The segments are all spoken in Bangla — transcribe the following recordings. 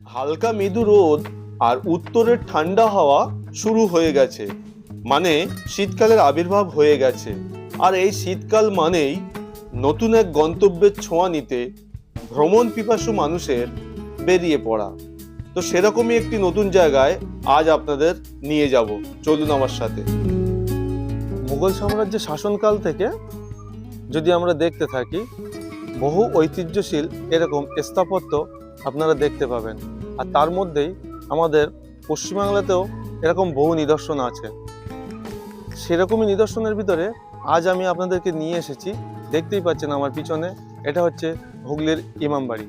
হালকা মৃদু রোদ আর উত্তরের ঠান্ডা হাওয়া শুরু হয়ে গেছে। মানে শীতকালের আবির্ভাব হয়ে গেছে। আর এই শীতকাল মানেই নতুন এক গন্তব্যের ছোঁয়া নিতে ভ্রমণ পিপাসু মানুষের বেরিয়ে পড়া। তো সেরকমই একটি নতুন জায়গায় আজ আপনাদের নিয়ে যাব। চলুন আমার সাথে। মুঘল সাম্রাজ্যের শাসনকাল থেকে যদি আমরা দেখতে থাকি, বহু ঐতিহ্যশীল এরকম স্থাপত্য আপনারা দেখতে পাবেন। আর তার মধ্যেই আমাদের পশ্চিমবাংলাতেও এরকম বহু নিদর্শন আছে। সেরকমই নিদর্শনের ভিতরে আজ আমি আপনাদেরকে নিয়ে এসেছি। দেখতেই পাচ্ছেন আমার পিছনে, এটা হচ্ছে হুগলির ইমামবাড়ি।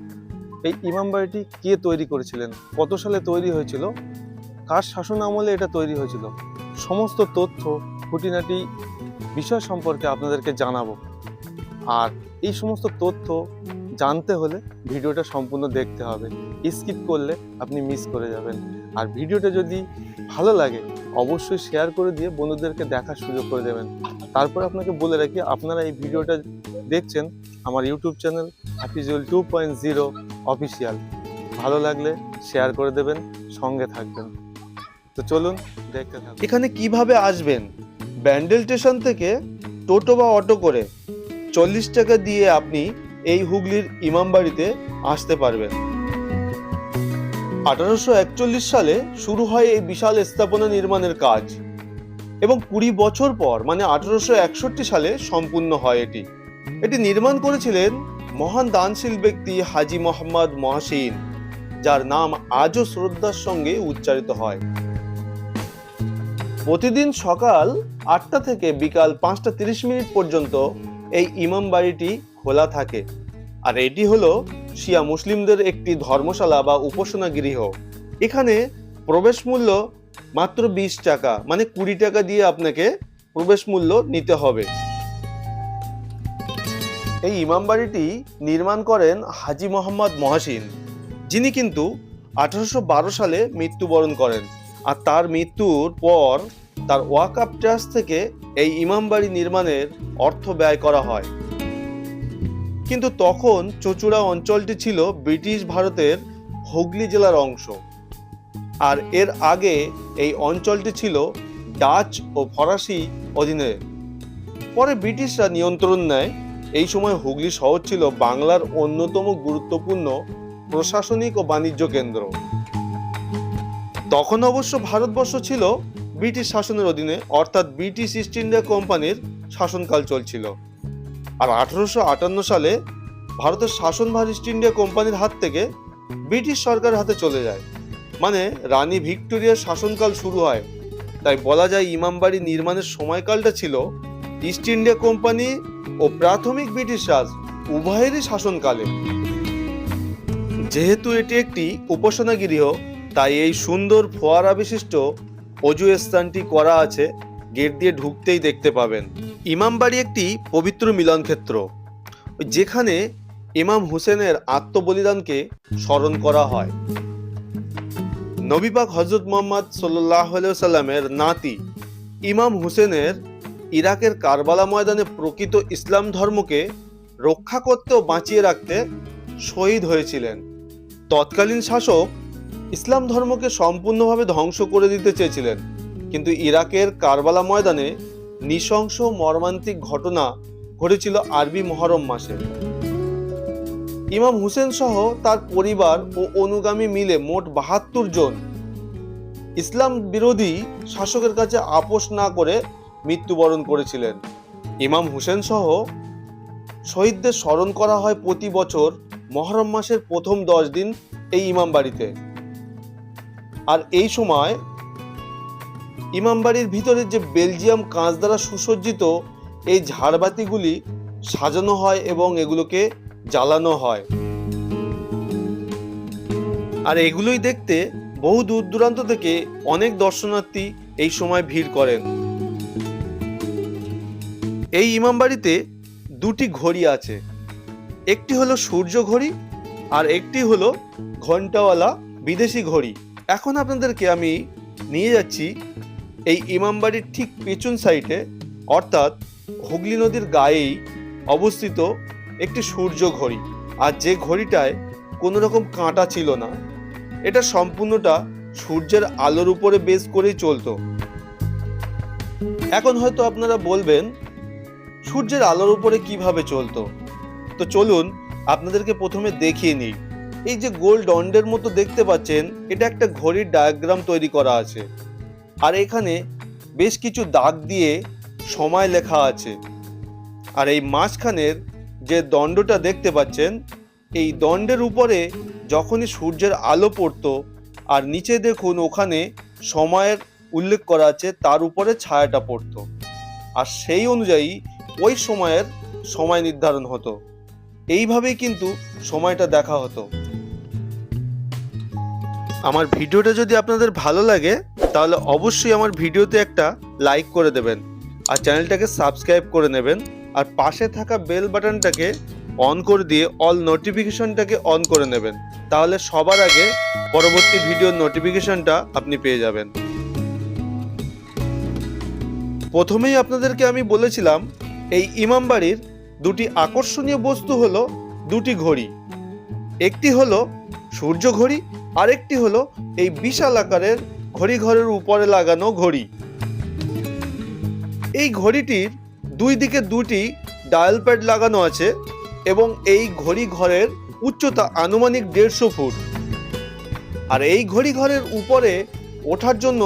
এই ইমামবাড়িটি কে তৈরি করেছিলেন? কত সালে তৈরি হয়েছিল? কার শাসন আমলে এটা তৈরি হয়েছিল? সমস্ত তথ্য, খুঁটিনাটি, বিষয় সম্পর্কে আপনাদেরকে জানাব। আর এই সমস্ত তথ্য জানতে হলে ভিডিওটা সম্পূর্ণ দেখতে হবে। স্কিপ করলে আপনি মিস করে যাবেন। আর ভিডিওটা যদি ভালো লাগে, অবশ্যই শেয়ার করে দিয়ে বন্ধুদেরকে দেখার সুযোগ করে দেবেন। তারপর আপনাকে বলে রাখি, আপনারা এই ভিডিওটা দেখছেন আমার YouTube channel Hafizul two point zero official ভালো লাগলে শেয়ার করে দেবেন, সঙ্গে থাকবেন। তো চলুন দেখতে থাকুন। এখানে কীভাবে আসবেন? ব্যান্ডেল স্টেশন থেকে টোটো বা অটো করে চল্লিশ টাকা দিয়ে আপনি এই হুগলির ইমামবাড়িতে আসতে পারবেন আঠারোশো একচল্লিশ সালে শুরু হয় এই বিশাল স্থাপনা নির্মাণের কাজ এবং কুড়ি বছর পর মানে আঠারোশো একষট্টি সালে সম্পূর্ণ হয় এটি। এটি নির্মাণ করেছিলেন মহান দানশীল ব্যক্তি হাজি মোহাম্মদ মহাসিন, যার নাম আজও শ্রদ্ধার সঙ্গে উচ্চারিত হয়। প্রতিদিন সকাল আটটা থেকে বিকাল পাঁচটা তিরিশ মিনিট পর্যন্ত এই ইমাম বাড়িটি খোলা থাকে। আর এটি হলো শিয়া মুসলিমদের একটি ধর্মশালা বা উপাসনা গৃহ। এখানে প্রবেশ মূল্য মাত্র বিশ টাকা মানে কুড়ি টাকা দিয়ে আপনাকে প্রবেশ মূল্য নিতে হবে। এই ইমাম বাড়িটি নির্মাণ করেন হাজি মোহাম্মদ মহাসিন, যিনি কিন্তু আঠারোশো বারো সালে মৃত্যুবরণ করেন। আর তার মৃত্যুর পর তার ওয়াকাপ ট্রাস্ট থেকে এই ইমাম বাড়ি নির্মাণের অর্থ ব্যয় করা হয়। কিন্তু তখন চচুড়া অঞ্চলটি ছিল ব্রিটিশ ভারতের হুগলি জেলার অংশ। আর এর আগে এই অঞ্চলটি ছিল ডাচ ও ফরাসি অধীনে। পরে ব্রিটিশরা নিয়ন্ত্রণ নেয়। এই সময় হুগলি শহর ছিল বাংলার অন্যতম গুরুত্বপূর্ণ প্রশাসনিক ও বাণিজ্য কেন্দ্র। তখন অবশ্য ভারতবর্ষ ছিল ব্রিটিশ শাসনের অধীনে, অর্থাৎ ব্রিটিশ ইস্ট ইন্ডিয়া কোম্পানির শাসনকাল চলছিল। আর আঠারোশো আটান্ন সালে ভারতের শাসনভার ইস্ট ইন্ডিয়া কোম্পানির হাত থেকে ব্রিটিশ সরকারের হাতে চলে যায়। মানে রানী ভিক্টোরিয়ার শাসনকাল শুরু হয়। তাই বলা যায় ইমামবাড়ি নির্মাণের সময়কালটা ছিল ইস্ট ইন্ডিয়া কোম্পানি ও প্রাথমিক ব্রিটিশ রাজ উভয়েরই শাসনকালে। যেহেতু এটি একটি উপাসনা গৃহ তাই এই সুন্দর ফোয়ারা বিশিষ্ট অজু স্থানটি করা আছে গেট দিয়ে ঢুকতেই দেখতে পাবেন। ইমামবাড়ি একটি পবিত্র মিলনক্ষেত্র, যেখানে ইমাম হুসেনের আত্মবলিদানকে স্মরণ করা হয়। নবীপাক হজরত মোহাম্মদ সাল্লাহ সাল্লামের নাতি ইমাম হুসেনের ইরাকের কারবালা ময়দানে প্রকৃত ইসলাম ধর্মকে রক্ষা করতে ও বাঁচিয়ে রাখতে শহীদ হয়েছিলেন। তৎকালীন শাসক ইসলাম ধর্মকে সম্পূর্ণভাবে ধ্বংস করে দিতে চেয়েছিলেন। কিন্তু ইরাকের কারবালা ময়দানে নৃশংস মর্মান্তিক ঘটনা ঘটেছিল আরবি মহরম মাসে। ইমাম হুসেন সহ তার পরিবার ও অনুগামী মিলে মোট বাহাত্তর জন ইসলাম বিরোধী শাসকের কাছে আপোষ না করে মৃত্যুবরণ করেছিলেন। ইমাম হুসেন সহ শহীদদের স্মরণ করা হয় প্রতি বছর মহরম মাসের প্রথম দশ দিন এই ইমাম বাড়িতে। আর এই সময় ইমামবাড়ির ভিতরে যে বেলজিয়াম কাঁচ দ্বারা সুসজ্জিত এই ঝাড়বাতিগুলি সাজানো হয় এবং এগুলোকে জ্বালানো হয়। আর এগুলোই দেখতে বহু দূর দূরান্ত থেকে অনেক দর্শনার্থী এই সময় ভিড় করেন। এই ইমামবাড়িতে দুটি ঘড়ি আছে। একটি হলো সূর্য ঘড়ি আর একটি হলো ঘন্টাওয়ালা বিদেশি ঘড়ি। এখন আপনাদেরকে আমি নিয়ে যাচ্ছি এই ইমামবাড়ির ঠিক পেছন সাইডে, অর্থাৎ হুগলি নদীর গায়েই অবস্থিত একটি সূর্য ঘড়ি। আর যে ঘড়িটায় কোনো রকম কাঁটা ছিল না, এটা সম্পূর্ণটা সূর্যের আলোর উপরে বেস করেই চলতো। এখন হয়তো আপনারা বলবেন, সূর্যের আলোর উপরে কীভাবে চলতো? তো চলুন আপনাদেরকে প্রথমে দেখিয়ে নিই। এই যে গোল দণ্ডের মতো দেখতে পাচ্ছেন, এটা একটা ঘড়ির ডায়াগ্রাম তৈরি করা আছে। আর এখানে বেশ কিছু দাগ দিয়ে সময় লেখা আছে। আর এই মাঝখানের যে দণ্ডটা দেখতে পাচ্ছেন, এই দণ্ডের উপরে যখনই সূর্যের আলো পড়তো আর নিচে দেখুন ওখানে সময়ের উল্লেখ করা আছে, তার উপরে ছায়াটা পড়তো। আর সেই অনুযায়ী ওই সময়ের সময় নির্ধারণ হতো। এইভাবেই কিন্তু সময়টা দেখা হতো। আমার ভিডিওটা যদি আপনাদের ভালো লাগে তাহলে অবশ্যই আমার ভিডিওতে একটা লাইক করে দেবেন। আর চ্যানেলটাকে সাবস্ক্রাইব করে নেবেন। আর পাশে থাকা বেল বাটনটাকে অন করে দিয়ে অল নোটিফিকেশনটাকে অন করে নেবেন। তাহলে সবার আগে পরবর্তী ভিডিওর নোটিফিকেশনটা আপনি পেয়ে যাবেন। প্রথমেই আপনাদেরকে আমি বলেছিলাম, এই ইমামবাড়ির দুটি আকর্ষণীয় বস্তু হলো দুটি ঘড়ি। একটি হলো সূর্য ঘড়ি, আরেকটি হলো এই বিশাল আকারের ঘড়ি ঘরের উপরে লাগানো ঘড়ি। এই ঘড়িটির দুই দিকে দুটি ডায়াল প্যাড লাগানো আছে এবং এই ঘড়ি ঘরের উচ্চতা আনুমানিক দেড়শো ফুট। আর এই ঘড়ি ঘরের উপরে ওঠার জন্য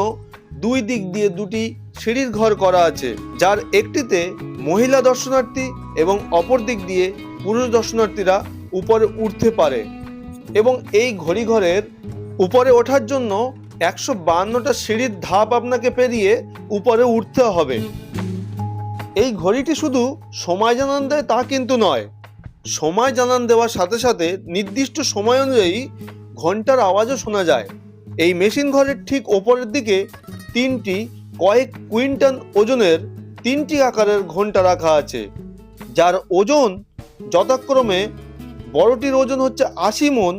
দুই দিক দিয়ে দুটি সিঁড়ির ঘর করা আছে, যার একটিতে মহিলা দর্শনার্থী এবং অপর দিক দিয়ে পুরুষ দর্শনার্থীরা উপরে উঠতে পারে। এবং এই ঘড়ি ঘরের উপরে ওঠার জন্য একশো বান্নটা সিঁড়ির ধাপ আপনাকে পেরিয়ে উপরে উঠতে হবে। এই ঘড়িটি শুধু সময় জানান দেয় তা কিন্তু নয়। সময় জানান দেওয়ার সাথে সাথে নির্দিষ্ট সময় অনুযায়ী ঘণ্টার আওয়াজও শোনা যায়। এই মেশিন ঘরের ঠিক ওপরের দিকে তিনটি কয়েক কুইন্টাল ওজনের তিনটি আকারের ঘণ্টা রাখা আছে। যার ওজন যথাক্রমে বড়টির ওজন হচ্ছে আশি মন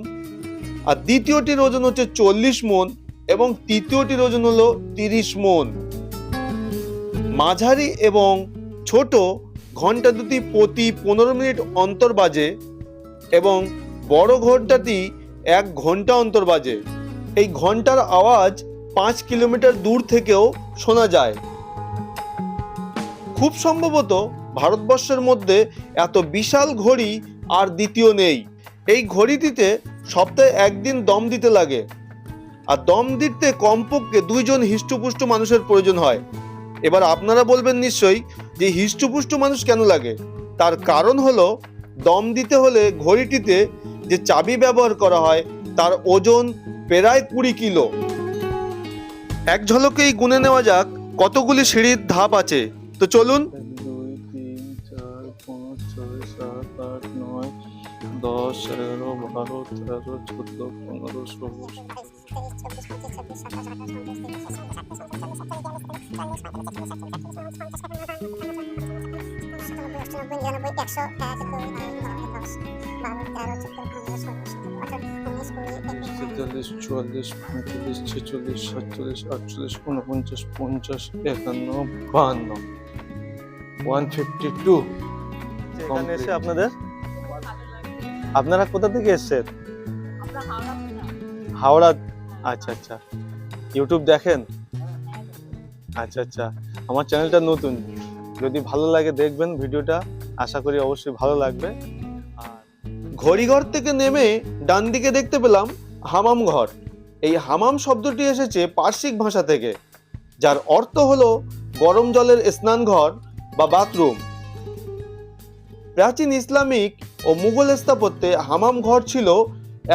আর দ্বিতীয়টির ওজন হচ্ছে চল্লিশ মন। এবং তৃতীয়টির ওজন হলো তিরিশ মন। মাঝারি এবং ছোট ঘণ্টা দুটি প্রতি পনেরো মিনিট অন্তর বাজে এবং বড় ঘন্টাটি এক ঘণ্টা অন্তর বাজে। এই ঘণ্টার আওয়াজ পাঁচ কিলোমিটার দূর থেকেও শোনা যায়। খুব সম্ভবত ভারতবর্ষের মধ্যে এত বিশাল ঘড়ি আর দ্বিতীয় নেই। এই ঘড়িটিতে সপ্তাহে একদিন দম দিতে লাগে। আর দম দিতে কমপক্ষে দুইজন হিষ্টপুষ্ট মানুষের প্রয়োজন হয়। এবার আপনারা বলবেন নিশ্চয়ই যে হিষ্টপুষ্ট মানুষ কেন লাগে? তার কারণ হলো, দম দিতে হলে ঘড়িটিতে যে চাবি ব্যবহার করা হয়, তার ওজন প্রায় কুড়ি কিলো। এক ঝলকেই গুনে নেওয়া যাক, কতগুলি সিঁড়ির ধাপ আছে। তো চলুন। এক দুই তিন চার পাঁচ ছয় সাত আট নয় দশ বারো তেরো চোদ্দ পনেরো ষোলো তেতাল্লিশ চুয়াল্লিশ পঁয়তাল্লিশ ছেচল্লিশ সাতচল্লিশ আটচল্লিশ উনপঞ্চাশ পঞ্চাশ একান্ন বাহান্ন। ওয়ান ফিফটি টু এখানে এসে আপনাদের? আপনারা কোথা থেকে এসেছেন? হাওড়া আচ্ছা আচ্ছা। ইউটিউব দেখেন? আচ্ছা আচ্ছা। আমার চ্যানেলটা নতুন। যদি ভালো লাগে দেখবেন ভিডিওটা, আশা করি অবশ্যই ভালো লাগবে। আর ঘড়িঘর থেকে নেমে ডান দিকে দেখতে পেলাম হামাম ঘর। এই হামাম শব্দটি এসেছে পার্শ্বিক ভাষা থেকে, যার অর্থ হলো গরম জলের স্নান ঘর বা বাথরুম। প্রাচীন ইসলামিক ও মুঘল স্থাপত্যে হামাম ঘর ছিল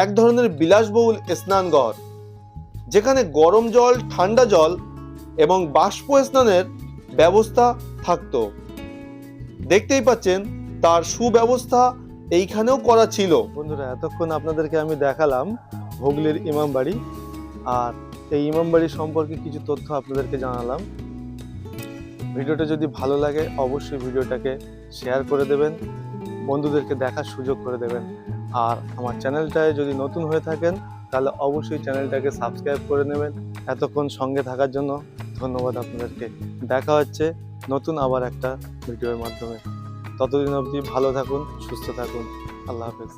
এক ধরনের বিলাসবহুল স্নানঘর যেখানে গরম জল, ঠান্ডা জল এবং বাষ্প স্নানের ব্যবস্থা থাকতো। দেখতেই পাচ্ছেন, তার সুব্যবস্থা এইখানেও করা ছিল। বন্ধুরা, এতক্ষণ আপনাদেরকে আমি দেখালাম হুগলির ইমামবাড়ি। আর এই ইমামবাড়ি সম্পর্কে কিছু তথ্য আপনাদেরকে জানালাম। ভিডিওটা যদি ভালো লাগে, অবশ্যই ভিডিওটাকে শেয়ার করে দেবেন, বন্ধুদেরকে দেখার সুযোগ করে দেবেন। আর আমার চ্যানেলটায় যদি নতুন হয়ে থাকেন তাহলে অবশ্যই চ্যানেলটাকে সাবস্ক্রাইব করে নেবেন। এতক্ষণ সঙ্গে থাকার জন্য ধন্যবাদ আপনাদেরকে। দেখা হচ্ছে নতুন আবার একটা ভিডিওর মাধ্যমে। ততদিন অবধি ভালো থাকুন, সুস্থ থাকুন। আল্লাহ হাফেজ।